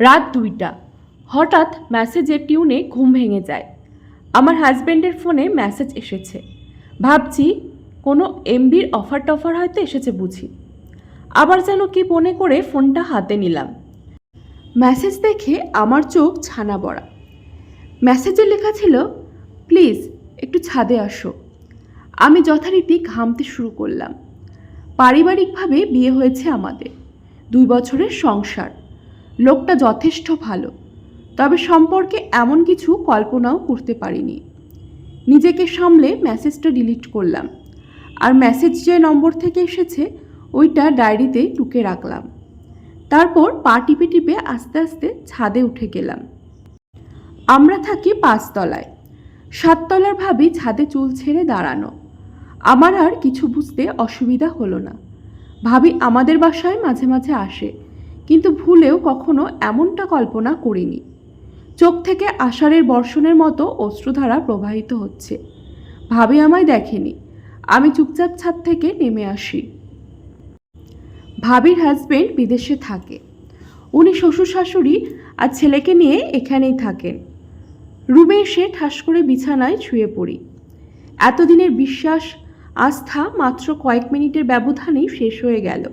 রাত দুইটা। হঠাৎ মেসেজের টিউনে ঘুম ভেঙে যায়। আমার হাজব্যান্ডের ফোনে মেসেজ এসেছে। ভাবছি, কোনো এমবির অফার টফার হয়তো এসেছে বুঝি। আবার যেন কি মনে করে ফোনটা হাতে নিলাম। মেসেজ দেখে আমার চোখ ছানা বড়া মেসেজে লেখা ছিল, প্লিজ, একটু ছাদে আসো। আমি যথারীতি ঘামতে শুরু করলাম। পারিবারিকভাবে বিয়ে হয়েছে আমাদের। দুই বছরের সংসার। লোকটা যথেষ্ট ভালো, তবে সম্পর্কে এমন কিছু কল্পনাও করতে পারিনি। নিজেকে সামলে মেসেজটা ডিলিট করলাম। আর মেসেজ যে নম্বর থেকে এসেছে, ওইটা ডায়েরিতে টুকে রাখলাম। তারপর পা টিপে টিপে আস্তে আস্তে ছাদে উঠে গেলাম। আমরা থাকি পাঁচতলায়। সাততলার ভাবি ছাদে চুল ছেড়ে দাঁড়ানো। আমার আর কিছু বুঝতে অসুবিধা হলো না। ভাবি আমাদের বাসায় মাঝে মাঝে আসে। কিন্তু ভুলেও কখনো এমনটা কল্পনা করিনি। চোখ থেকে আষাঢ়ের বর্ষণের মতো অশ্রুধারা প্রবাহিত হচ্ছে। ভাবি আমায় দেখেনি। আমি চুপচাপ ছাদ থেকে নেমে আসি। ভাবির হাজবেন্ড বিদেশে থাকে। উনি শ্বশুর শাশুড়ি আর ছেলেকে নিয়ে এখানেই থাকেন। রুমে এসে ঠাস করে বিছানায় শুয়ে পড়ি। এতদিনের বিশ্বাস, আস্থা মাত্র কয়েক মিনিটের ব্যবধানেই শেষ হয়ে গেল।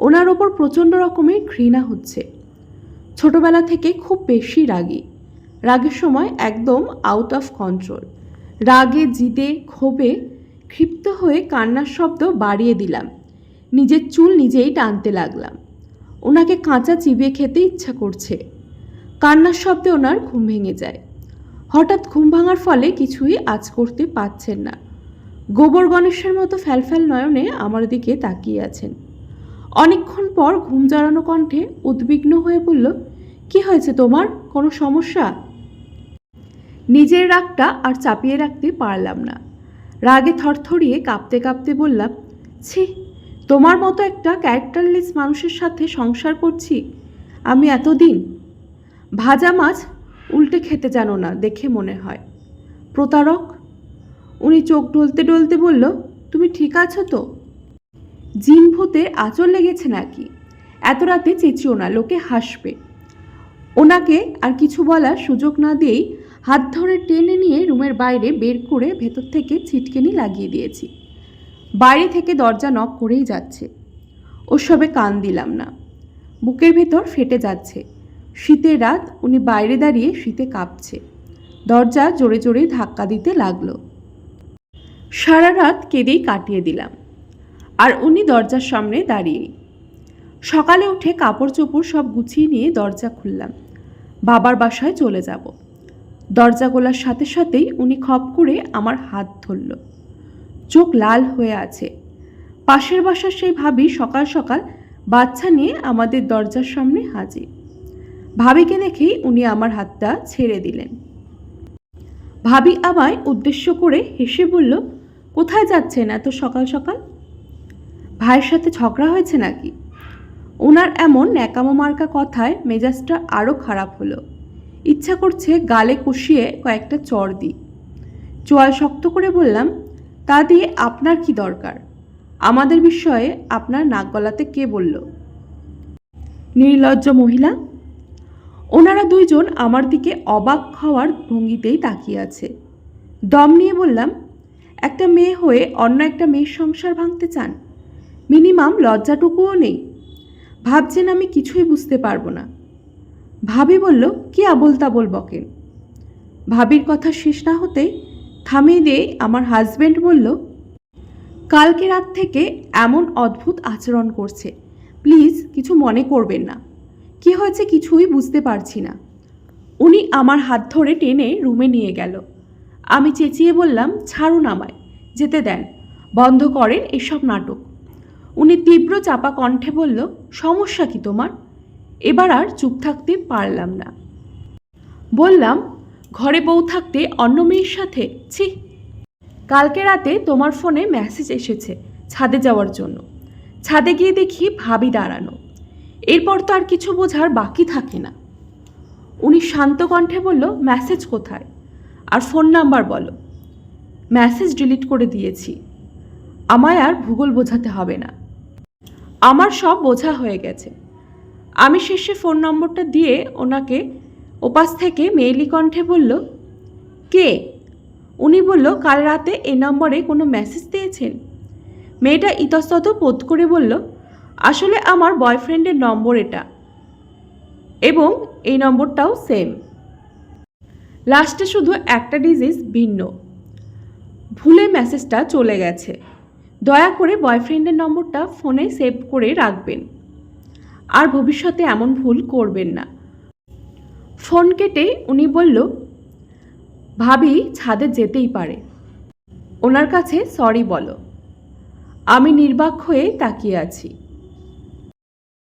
ওনার ওপর প্রচণ্ড রকমের ঘৃণা হচ্ছে। ছোটবেলা থেকে খুব বেশি রাগী। রাগের সময় একদম আউট অফ কন্ট্রোল রাগে, জিদে, ক্ষোভে ক্ষিপ্ত হয়ে কান্নার শব্দ বাড়িয়ে দিলাম। নিজের চুল নিজেই টানতে লাগলাম। ওনাকে কাঁচা চিবিয়ে খেতে ইচ্ছা করছে। কান্নার শব্দে ওনার ঘুম ভেঙে যায়। হঠাৎ ঘুম ভাঙার ফলে কিছুই আজ করতে পারছেন না। গোবর গণেশের মতো ফ্যালফ্যাল নয়নে আমার দিকে তাকিয়ে আছেন। অনেকক্ষণ পর ঘুম জড়ানো কণ্ঠে উদ্বিগ্ন হয়ে বলল, কি হয়েছে তোমার? কোনো সমস্যা? নিজের রাগটা আর চাপিয়ে রাখতে পারলাম না। রাগে থরথরিয়ে কাঁপতে কাঁপতে বললাম, ছি, তোমার মতো একটা ক্যারেক্টারলেস মানুষের সাথে সংসার করছি আমি এতদিন। ভাজা মাছ উল্টে খেতে জানো না, দেখে মনে হয়। প্রতারক? উনি চোখ ডলতে ডলতে বলল, তুমি ঠিক আছো তো? জিন ভূতের আঁচল লেগেছে নাকি? এত রাতে চেঁচিও না লোকে হাসবে। ওনাকে আর কিছু বলার সুযোগ না দিয়েই হাত ধরে টেনে নিয়ে রুমের বাইরে বের করে ভেতর থেকে ছিটকেনি লাগিয়ে দিয়েছি। বাইরে থেকে দরজা নক করেই যাচ্ছে। ওসবে কান দিলাম না। বুকের ভেতর ফেটে যাচ্ছে। শীতের রাত, উনি বাইরে দাঁড়িয়ে শীতে কাঁপছে। দরজা জোরে জোরে ধাক্কা দিতে লাগল। সারা রাত কেঁদেই কাটিয়ে দিলাম। আর উনি দরজার সামনে দাঁড়িয়েই। সকালে উঠে কাপড় চোপড় সব গুছিয়ে নিয়ে দরজা খুললাম। বাবার বাসায় চলে যাব। দরজা গোলার সাথে সাথেই উনি খপ করে আমার হাত ধরল। চোখ লাল হয়ে আছে। পাশের বাসার সেই ভাবি সকাল সকাল বাচ্চা নিয়ে আমাদের দরজার সামনে হাজির। ভাবিকে দেখেই উনি আমার হাতটা ছেড়ে দিলেন। ভাবি আমায় উদ্দেশ্য করে হেসে বলল, কোথায় যাচ্ছেন এত সকাল সকাল? ভাইয়ের সাথে ঝগড়া হয়েছে নাকি? ওনার এমন ন্যাকামো মার্কা কথায় মেজাজটা আরও খারাপ হলো। ইচ্ছা করছে গালে কষিয়ে কয়েকটা চর দিই। চোয়াল শক্ত করে বললাম, তা দিয়ে আপনার কি দরকার? আমাদের বিষয়ে আপনার নাক গলাতে কে বলল? নির্লজ্জ মহিলা, ওনারা দুইজন আমার দিকে অবাক হওয়ার ভঙ্গিতেই তাকিয়ে আছে। দম নিয়ে বললাম, একটা মেয়ে হয়ে অন্য একটা মেয়ের সংসার ভাঙতে চান? মিনিমাম লজ্জাটুকুও নেই। ভাবছেন আমি কিছুই বুঝতে পারব না। ভাবি বলল, কি আবল তাবল বকেন? ভাবির কথা শেষ না হতেই থামিয়ে দিয়ে আমার হাজব্যান্ড বলল, কালকে রাত থেকে এমন অদ্ভুত আচরণ করছে। প্লিজ, কিছু মনে করবেন না। কি হয়েছে কিছুই বুঝতে পারছি না। উনি আমার হাত ধরে টেনে রুমে নিয়ে গেল। আমি চেঁচিয়ে বললাম, ছাড়ুন আমায়, যেতে দেন। বন্ধ করেন এসব নাটক। উনি তীব্র চাপা কণ্ঠে বলল, সমস্যা কি তোমার? এবার আর চুপ থাকতে পারলাম না। বললাম, ঘরে বউ থাকতে অন্য মেয়ের সাথে? ছি। কালকে রাতে তোমার ফোনে মেসেজ এসেছে ছাদে যাওয়ার জন্য। ছাদে গিয়ে দেখি ভাবি দাঁড়ানো। এরপর তো আর কিছু বোঝার বাকি থাকে না। উনি শান্ত কণ্ঠে বলল, মেসেজ কোথায়? আর ফোন নাম্বার বলো। মেসেজ ডিলিট করে দিয়েছি। আমায় আর ভূগোল বোঝাতে হবে না। আমার সব বোঝা হয়ে গেছে। আমি শেষে ফোন নম্বরটা দিয়ে ওনাকে ওপাশ থেকে মেয়েলি কণ্ঠে বলল, কে? উনি বলল, কাল রাতে এ নম্বরে কোনো মেসেজ দিয়েছেন? মেয়েটা ইতস্তত বোধ করে বলল, আসলে আমার বয়ফ্রেন্ডের নম্বর এটা এবং এই নম্বরটাও সেম লাস্টে শুধু একটা ডিজিজ ভিন্ন। ভুলে মেসেজটা চলে গেছে। দয়া করে বয়ফ্রেন্ডের নম্বরটা ফোনে সেভ করে রাখবেন। আর ভবিষ্যতে এমন ভুল করবেন না। ফোন কেটে উনি বলল, ভাবি, ছাদে যেতেই পারে। ওনার কাছে, সরি বলো। আমি নির্বাক হয়ে তাকিয়ে আছি।